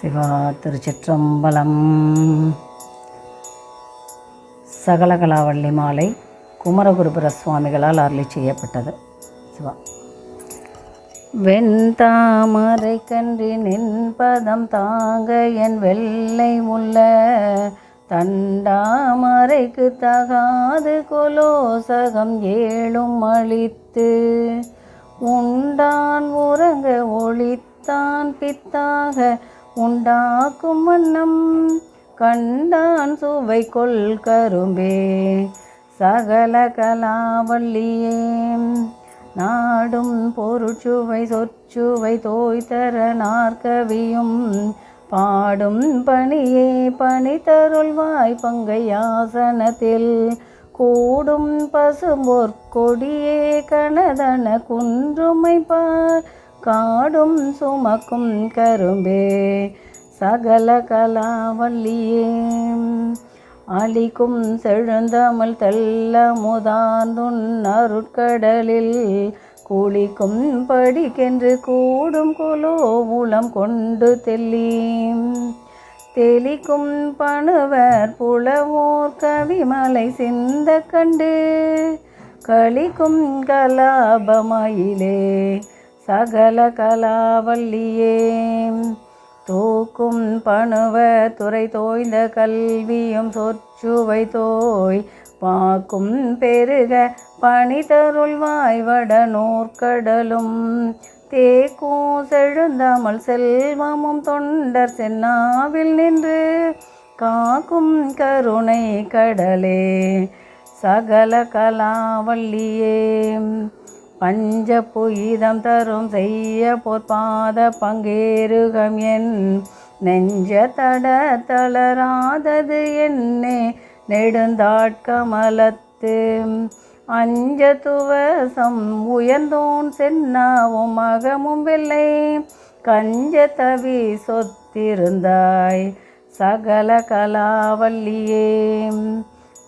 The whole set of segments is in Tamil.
சிவா திருச்சிற்றம்பலம். சகலகலாவள்ளி மாலை குமரகுருபுர சுவாமிகளால் அருளி செய்யப்பட்டது. சிவா. வெண்தாமரை கன்றி நின்பதம் தாங்க என் வெள்ளை முள்ள தண்டாமரைக்கு தகாது கொலோசகம் ஏழும் அழித்து. உண்டான் உறங்க ஒளித்தான் பித்தாக உண்டாக்கும் மன்னம் கண்டான் சுவை கொள் கரும்பே. சகல கலாவல்லியே நாடும் பொருட்சுவை சொற்சுவை தோய்தர நாற்கவியும் பாடும் பணியே பணி தருள்வாய் பங்கையாசனத்தில். கூடும் பசும்பொற் கொடியே கனதன குன்றுமை பார் காடும் சுமக்கும் கரும்பே சகல கலாவல்லியே. அழிக்கும் செழுந்தமிழ் தெல்ல முதாந்துன் அருட்கடலில் குளிக்கும் படிக்கென்று கூடும் குலோ உளம் கொண்டு தெல்லீம். தெளிக்கும் பணுவர் புலவோர் கவிமலை சிந்த கண்டு களிக்கும் கலாபமயிலே சகல கலாவல்லியே. தூக்கும் பணுவ துறை தோய்ந்த கல்வியும் சொற்சுவை தோய். பாக்கும் பெருக பணி தருள்வாய் வட நூற்கடலும். தேக்கும் செழுந்தாமல் செல்வமும் தொண்டர் சென்னாவில் நின்று காக்கும் கருணை கடலே. சகல கலாவல்லியே. பஞ்ச புயிதம் தரும் செய்ய பொற்பாத பங்கேறுகம் என் நெஞ்ச தட தளராதது என்னே நெடுந்தாட்கமலத்து. அஞ்ச துவசம் உயர்ந்தோன் சென்னாவும் மகமும் வெள்ளை. கஞ்ச தவி சொத்திருந்தாய் சகல கலாவல்லியே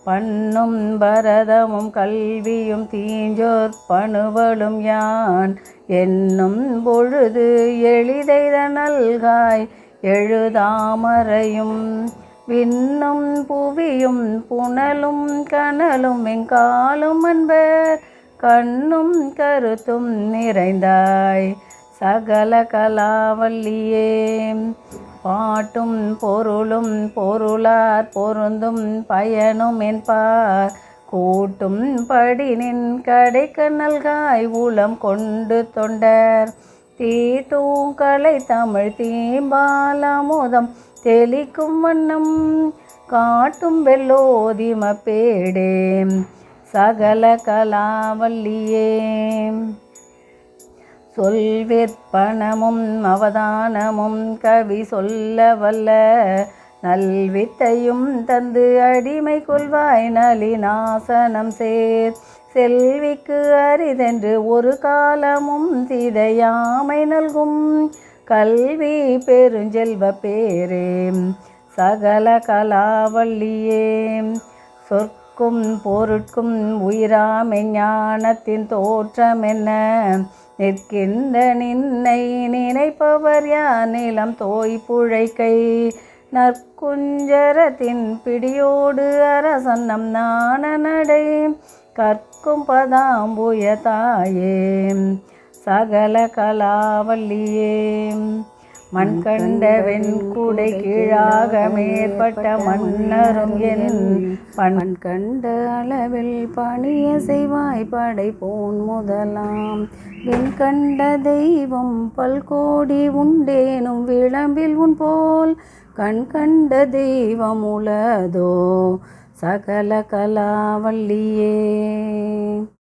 பண்ணும் பரதமும் கல்வியும் தீஞ்சோர் பணுவலும் யான். என்னும் பொழுது எளிதைத நல்காய் எழுதாமறையும். விண்ணும் புவியும் புனலும் கனலும் எங்காலும் அன்பர். கண்ணும் கருத்தும் நிறைந்தாய் சகல கலாவல்லியே பாட்டும் பொருளும் பொருளார் பொருந்தும் பயனும் என்பார். கூட்டும் படி நின் கடை நல்காய் ஊலம் கொண்டு தொண்டர். தீட்டும் கலை தமிழ் தீம்பாலமுதம் தெளிக்கும் வண்ணம் காட்டும் வெள்ளோதிம பேடே. சகல கலாவல்லியே சொல்விற்பனமும் அவதானமும் கவி சொல்ல வல்ல. நல்வித்தையும் தந்து அடிமை கொள்வாய் நளிநாசனம் சேர். செல்விக்கு அரிதென்று ஒரு காலமும் சிதையாமை நல்கும். கல்வி பெருஞ்செல்வ பேரே சகல கலாவல்லியே சொற்கும் பொருட்கும் உயிராமை ஞானத்தின் தோற்றம் என்ன நிற்கின்ற நின்னை நினைப்பவர் யார்? நிலம் தோய் புழைக்கை நற்குஞ்சரத்தின் பிடியோடு அரசன்னம் நாண நடை கற்கும் பதாம்புய தாயே சகல கலாவல்லியே மண் கண்ட வெண்குடை கீழாக மேற்பட்ட மன்னரும் என் பண் கண்ட அளவில் பணிய செய்வாய் படை போன் முதலாம். வெண் கண்ட தெய்வம் பல்கோடி உண்டேனும் விளம்பில் உன் போல். கண் கண்ட தெய்வம் உலதோ சகல கலாவல்லியே